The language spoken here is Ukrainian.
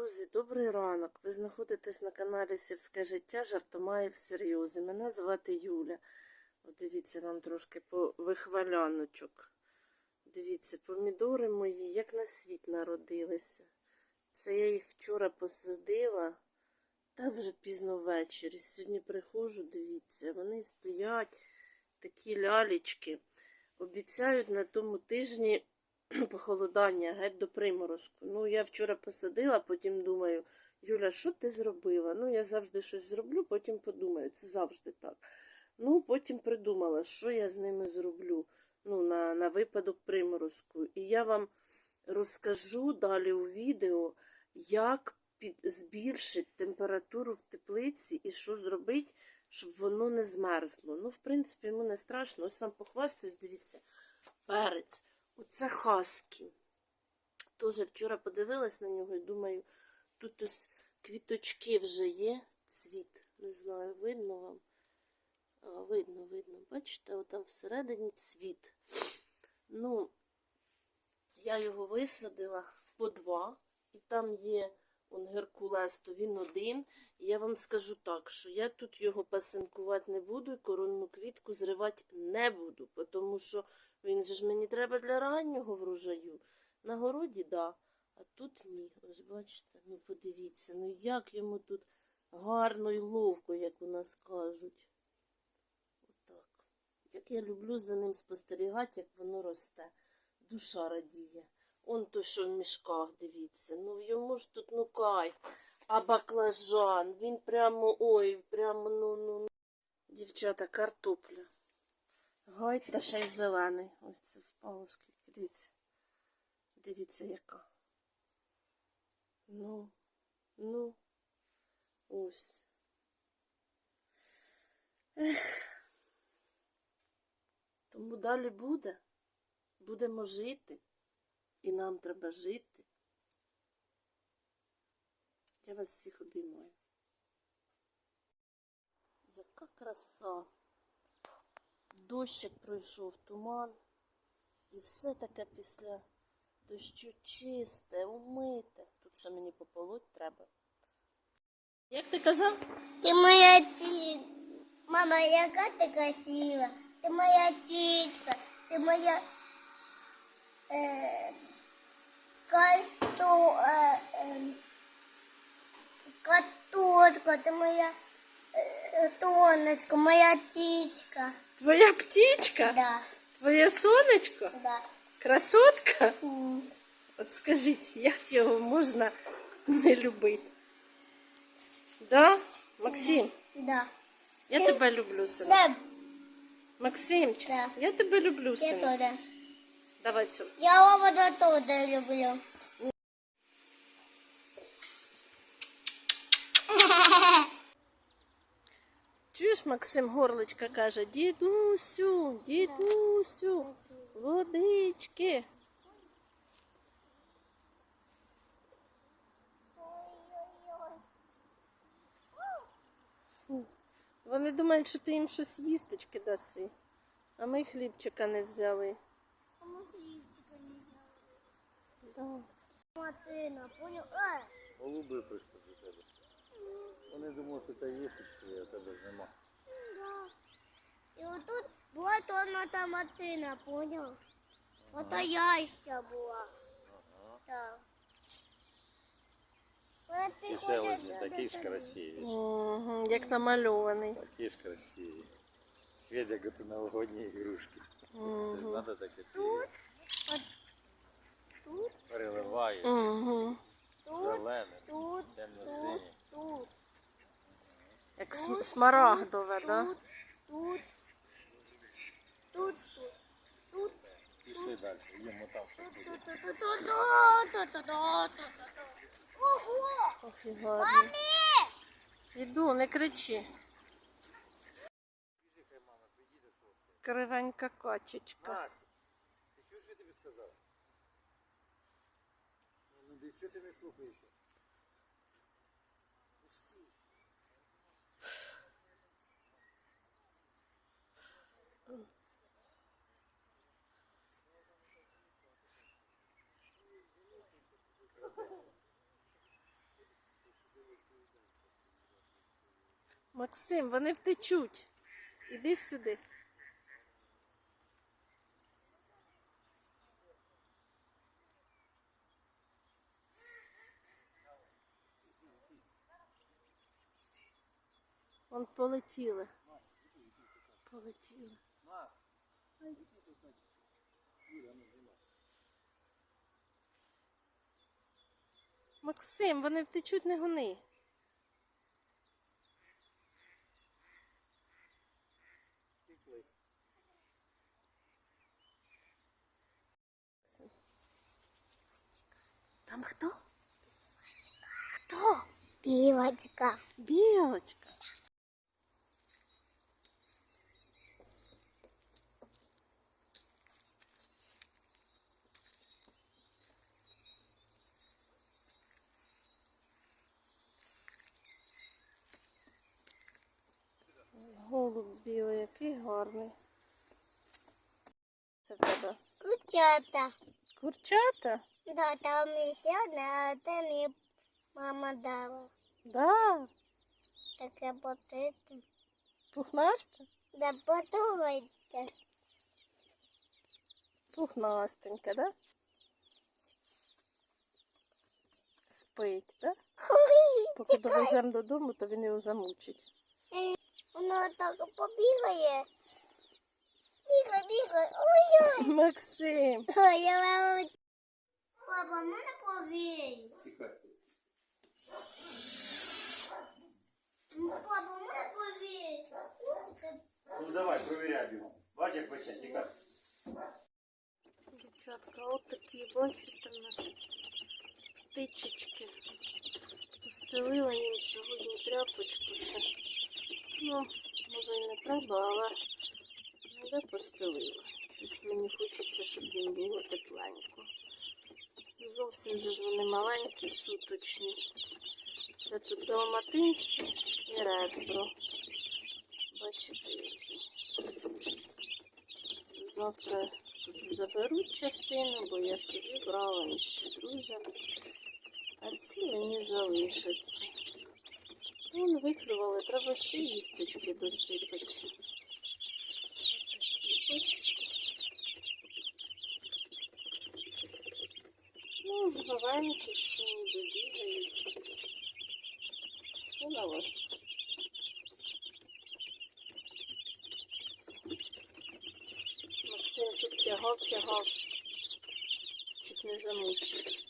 Друзі, добрий ранок. Ви знаходитесь на каналі Сільське життя Жартомає всерйозі. Мене звати Юля. От дивіться, вам трошки по вихваляночок. Дивіться, помідори мої, як на світ народилися. Це я їх вчора посадила, та вже пізно ввечері. Сьогодні приходжу, дивіться, вони стоять, такі лялечки. Обіцяють на тому тижні похолодання, геть до приморозку. Ну, я вчора посадила, потім думаю, Юля, що ти зробила? Ну, я завжди щось зроблю, потім подумаю. Це завжди так. Ну, потім придумала, що я з ними зроблю ну, на, на випадок приморозку. І я вам розкажу далі у відео, як під, збільшити температуру в теплиці і що зробити, щоб воно не змерзло. Ну, в принципі, йому не страшно. Ось вам похвастаюсь, дивіться, перець. Оце хаски. Тоже вчора подивилась на нього і думаю, тут ось квіточки вже є, цвіт. Не знаю, видно вам. А, видно, видно. Бачите, отам всередині цвіт. Ну, я його висадила по два, і там є он Геркулес, то він один. І я вам скажу так, що я тут його пасинкувати не буду і коронну квітку зривати не буду, тому що він же ж мені треба для раннього врожаю. На городі, да, а тут ні. Ось бачите, ну подивіться, ну як йому тут гарно і ловко, як у нас кажуть. Отак. Як я люблю за ним спостерігати, як воно росте. Душа радіє. Он то, що в мішках, дивіться. Ну йому ж тут ну кайф. А баклажан, він прямо, ой, прямо, ну, ну, ну. Дівчата, картопля. Гай та ще й зелений. Ось це впало скільки. Дивіться. Дивіться, яка. Ну, ну, ось. Ех. Тому далі буде. Будемо жити. І нам треба жити. Я вас всіх обіймаю. Яка краса. Дощик пройшов, туман. І все таке після дощу чисте, умите. Тут ще мені пополоть треба. Як ти казав? Ты моя ти... Мама, яка ти красива. Ти моя птичка. Ти моя... Е... Касту... Е... Е... Катотка. Ти моя... Е... Тонечка, моя птичка. Твоя птічка? Да, Твоє сонечко? да. Красотка? М, От скажіть, як його можна не любити? Да? Максим, Да. я тебе люблю, синок. Да, Максимчик, Да. я тебе люблю, я синок. тоже. Давай цю. Я его тоже люблю. Чуєш, Максим Горличка каже, дідусю, дідусю, водички. Вони думають, що ти їм щось їсточки даси, а ми хлібчика не взяли. Да. Матина, понял? Е, Голуби прийшли до тебе. Вони думали, що це їсти, а тебе ж нема. І отут була торната матина, понял? Ото я ще була. Так. Ці селезні такі ж красиві. Мгм, Як намальований. Такі ж красиві. Світ, як ото новогодні ігрушки. Це ж треба таке Тут, от, тут, переливаєш. Мгм. тут, Зелене, тут, тут, темно-синє. тут, Як см- смарагдове, да? тут, тут, тут, тут, тут. Пішли далі, їмо там щось буде. Ого! Ох. Мамі! Іду, не кричи. Кривенька качечка. Настя, ти чуєш, що я тобі сказав? Ну, ну, чого ти не слухаєш? Максим, вони втечуть. Іди сюди. Вон полетіли. Полетіли. Максим, вони втечуть не гони. Білочка. Білочка. Голуб білий, який гарний. Це в тебе Курчата. курчата? Да, там еще одна, а это мне мама дала. Да, Таке потити. пухнаста? Да подумайте. Пухнастенька, да? Спить, да? Поки довеземо додому, то він його замучить. Е, Воно так побігає. Бігає, бігає. Ой-ой. Максим! Ой, я маму. Папа, мене повій. Тікай. Папа, мене повій. Ну давай, провіряй його. Пече, тікай. Дівчатка, от такі, бачите, в нас птичечки. Постелила їм сьогодні тряпочку. Ну, може і не треба, але вже постелила. Щось мені хочеться, щоб їм було тепленько. Зовсім же ж вони маленькі, суточні. Це тут далматинці і ребро. Бачите, які. Завтра заберуть частину, бо я собі брала і ще друзям. А ці мені залишаться. Вон виклювали, треба ще їсточки досипати. Ну, жвавенькі всі ніби бігають. І вас. Максим тут тягав, тягав. Чуть не замучив.